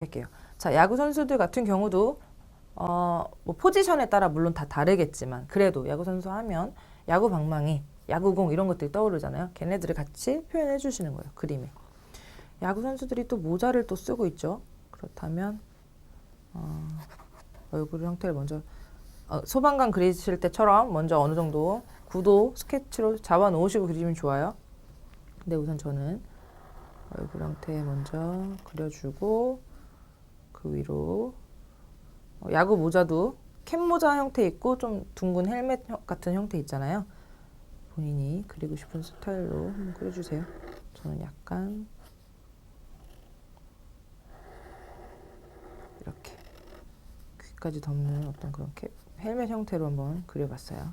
할게요. 자, 야구 선수들 같은 경우도 어, 뭐 포지션에 따라 물론 다 다르겠지만 그래도 야구 선수 하면 야구 방망이, 야구공 이런 것들이 떠오르잖아요. 걔네들을 같이 표현해 주시는 거예요. 그림에. 야구 선수들이 또 모자를 또 쓰고 있죠. 그렇다면 어, 얼굴 형태를 먼저 어, 소방관 그리실 때처럼 먼저 어느 정도 구도 스케치로 잡아 놓으시고 그리시면 좋아요. 근데 우선 저는 얼굴 형태 먼저 그려주고 그 위로 어, 야구 모자도 캡 모자 형태 있고 좀 둥근 헬멧 형- 같은 형태 있잖아요. 본인이 그리고 싶은 스타일로 한번 그려주세요. 저는 약간 이렇게 귀까지 덮는 어떤 그런 캡, 헬멧 형태로 한번 그려봤어요.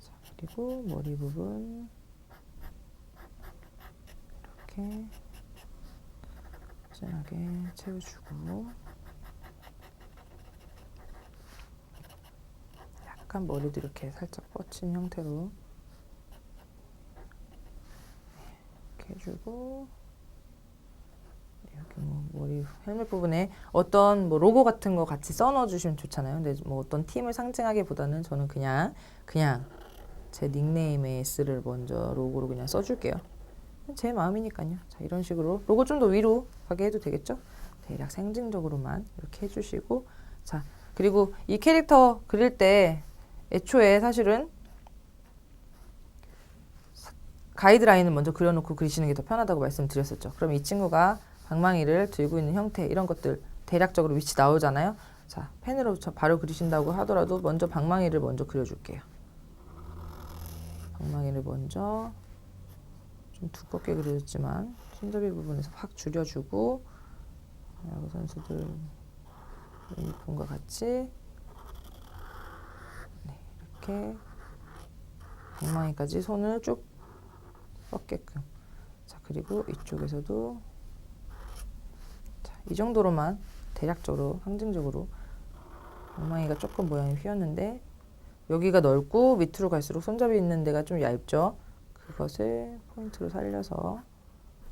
자, 그리고 머리 부분 이렇게 진하게 채워주고 약간 머리도 이렇게 살짝 뻗친 형태로 이렇게 해주고 여기 뭐 머리 헬멧 부분에 어떤 뭐 로고 같은 거 같이 써넣어 주시면 좋잖아요. 근데 뭐 어떤 팀을 상징하기보다는 저는 그냥 그냥 제 닉네임의 S를 먼저 로고로 그냥 써줄게요. 제 마음이니까요. 자, 이런 식으로 로고 좀 더 위로 가게 해도 되겠죠? 대략 상징적으로만 이렇게 해주시고 자 그리고 이 캐릭터 그릴 때 애초에 사실은 사- 가이드라인을 먼저 그려놓고 그리시는 게 더 편하다고 말씀드렸었죠. 그럼 이 친구가 방망이를 들고 있는 형태 이런 것들 대략적으로 위치 나오잖아요. 자 펜으로 저 바로 그리신다고 하더라도 먼저 방망이를 먼저 그려줄게요. 방망이를 먼저 좀 두껍게 그려졌지만 손잡이 부분에서 확 줄여주고 야구 선수들 유니폼과 같이 네, 이렇게 방망이까지 손을 쭉 뻗게끔. 자 그리고 이쪽에서도 자, 이 정도로만 대략적으로 상징적으로 방망이가 조금 모양이 휘었는데 여기가 넓고 밑으로 갈수록 손잡이 있는 데가 좀 얇죠 그것을 포인트로 살려서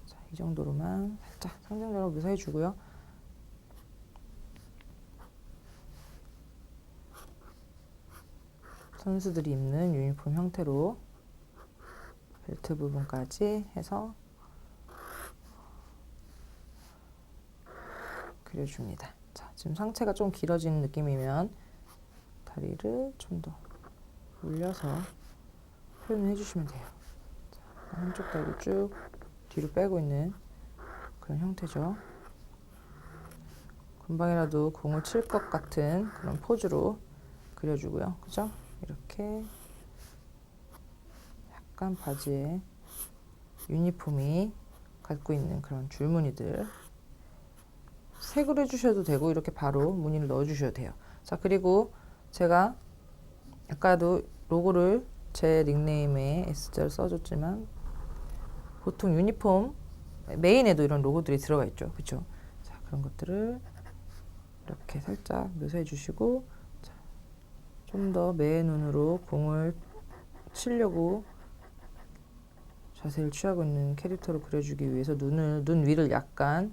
자, 이 정도로만 살짝 상징적으로 묘사해 주고요. 선수들이 입는 유니폼 형태로 벨트 부분까지 해서 그려줍니다. 자, 지금 상체가 좀 길어지는 느낌이면 다리를 좀 더 올려서 표현을 해주시면 돼요. 한쪽 다리 쭉 뒤로 빼고 있는 그런 형태죠. 금방이라도 공을 칠 것 같은 그런 포즈로 그려주고요. 그죠? 이렇게 약간 바지에 유니폼이 갖고 있는 그런 줄무늬들 색으로 해주셔도 되고 이렇게 바로 무늬를 넣어주셔도 돼요. 자 그리고 제가 아까도 로고를 제 닉네임에 S자를 써줬지만 보통 유니폼 메인에도 이런 로고들이 들어가 있죠. 그렇죠? 자, 그런 것들을 이렇게 살짝 묘사해 주시고 좀 더 매의 눈으로 공을 치려고 자세를 취하고 있는 캐릭터로 그려주기 위해서 눈을 눈 위를 약간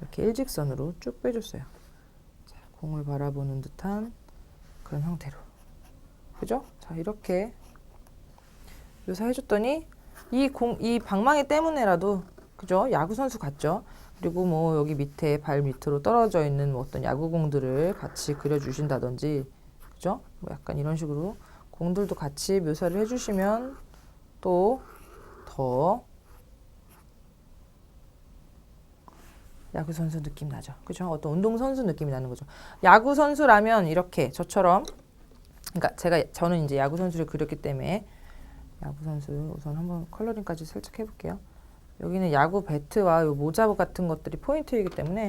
이렇게 일직선으로 쭉 빼줬어요. 자, 공을 바라보는 듯한 그런 형태로. 그죠? 자, 이렇게 묘사해줬더니 이 공, 이 방망이 때문에라도 그죠? 야구 선수 같죠? 그리고 뭐 여기 밑에 발 밑으로 떨어져 있는 뭐 어떤 야구공들을 같이 그려주신다든지 그죠? 뭐 약간 이런 식으로 공들도 같이 묘사를 해주시면 또 더 야구 선수 느낌 나죠. 그죠? 어떤 운동 선수 느낌이 나는 거죠. 야구 선수라면 이렇게 저처럼 그러니까 제가 저는 이제 야구 선수를 그렸기 때문에 야구 선수 우선 한번 컬러링까지 살짝 해볼게요. 여기는 야구 배트와 요 모자 같은 것들이 포인트이기 때문에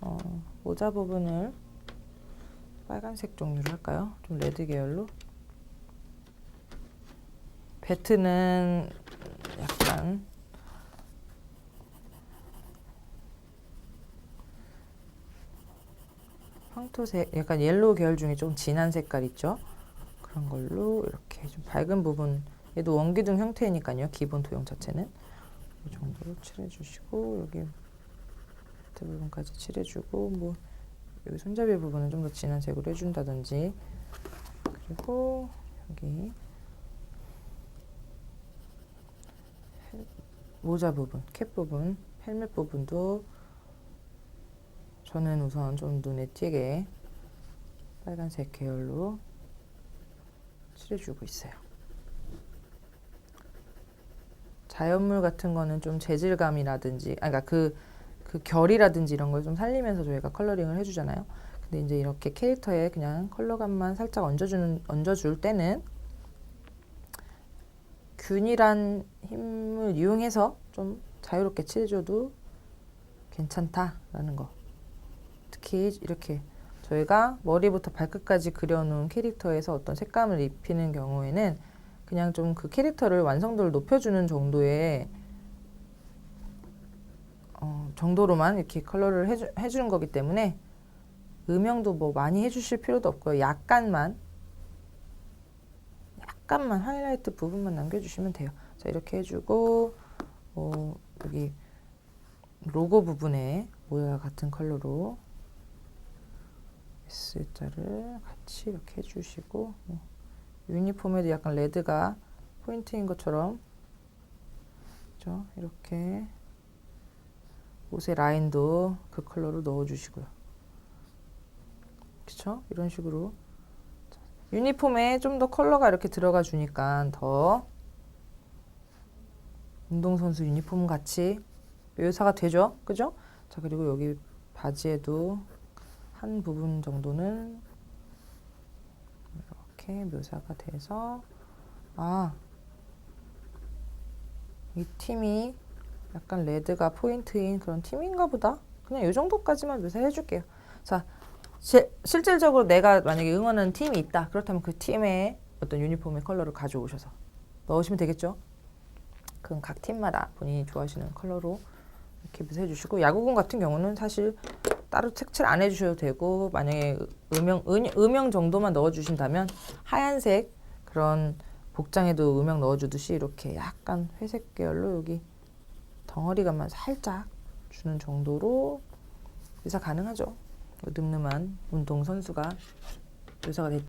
어, 모자 부분을 빨간색 종류로 할까요? 좀 레드 계열로. 배트는 약간 황토색, 약간 옐로우 계열 중에 좀 진한 색깔 있죠? 그런 걸로 이렇게 좀 밝은 부분 얘도 원기둥 형태니까요 기본 도형 자체는 이 정도로 칠해주시고 여기 하이라이트 부분까지 칠해주고 뭐 여기 손잡이 부분은 좀 더 진한 색으로 해준다든지 그리고 여기 헬- 모자 부분, 캡 부분, 헬멧 부분도 저는 우선 좀 눈에 띄게 빨간색 계열로 칠해주고 있어요. 자연물 같은 거는 좀 재질감이라든지, 아, 그러니까 그, 그 결이라든지 이런 걸 좀 살리면서 저희가 컬러링을 해주잖아요. 근데 이제 이렇게 캐릭터에 그냥 컬러감만 살짝 얹어주는, 얹어줄 때는 균일한 힘을 이용해서 좀 자유롭게 칠해줘도 괜찮다라는 거. 특히 이렇게 저희가 머리부터 발끝까지 그려놓은 캐릭터에서 어떤 색감을 입히는 경우에는 그냥 좀 그 캐릭터를 완성도를 높여주는 정도의 어, 정도로만 이렇게 컬러를 해주, 해주는 거기 때문에 음영도 뭐 많이 해주실 필요도 없고요. 약간만 약간만 하이라이트 부분만 남겨주시면 돼요. 자 이렇게 해주고 어, 여기 로고 부분에 모자 같은 컬러로 S자를 같이 이렇게 해주시고 뭐 유니폼에도 약간 레드가 포인트인 것처럼 그죠? 이렇게 옷의 라인도 그 컬러로 넣어주시고요. 그쵸? 이런 식으로 유니폼에 좀 더 컬러가 이렇게 들어가 주니까 더 운동선수 유니폼 같이 묘사가 되죠? 그죠? 자, 그리고 여기 바지에도 한 부분 정도는 이렇게 묘사가 돼서 아, 이 팀이 약간 레드가 포인트인 그런 팀인가 보다. 그냥 이 정도까지만 묘사해 줄게요. 자, 시, 실질적으로 내가 만약에 응원하는 팀이 있다. 그렇다면 그 팀의 어떤 유니폼의 컬러를 가져오셔서 넣으시면 되겠죠. 그건 각 팀마다 본인이 좋아하시는 컬러로 이렇게 묘사해 주시고 야구공 같은 경우는 사실 따로 색칠 안 해주셔도 되고 만약에 음영 은, 음영 정도만 넣어주신다면 하얀색 그런 복장에도 음영 넣어주듯이 이렇게 약간 회색 계열로 여기 덩어리감만 살짝 주는 정도로 묘사 가능하죠. 늠름한 운동 선수가 묘사가 됐죠.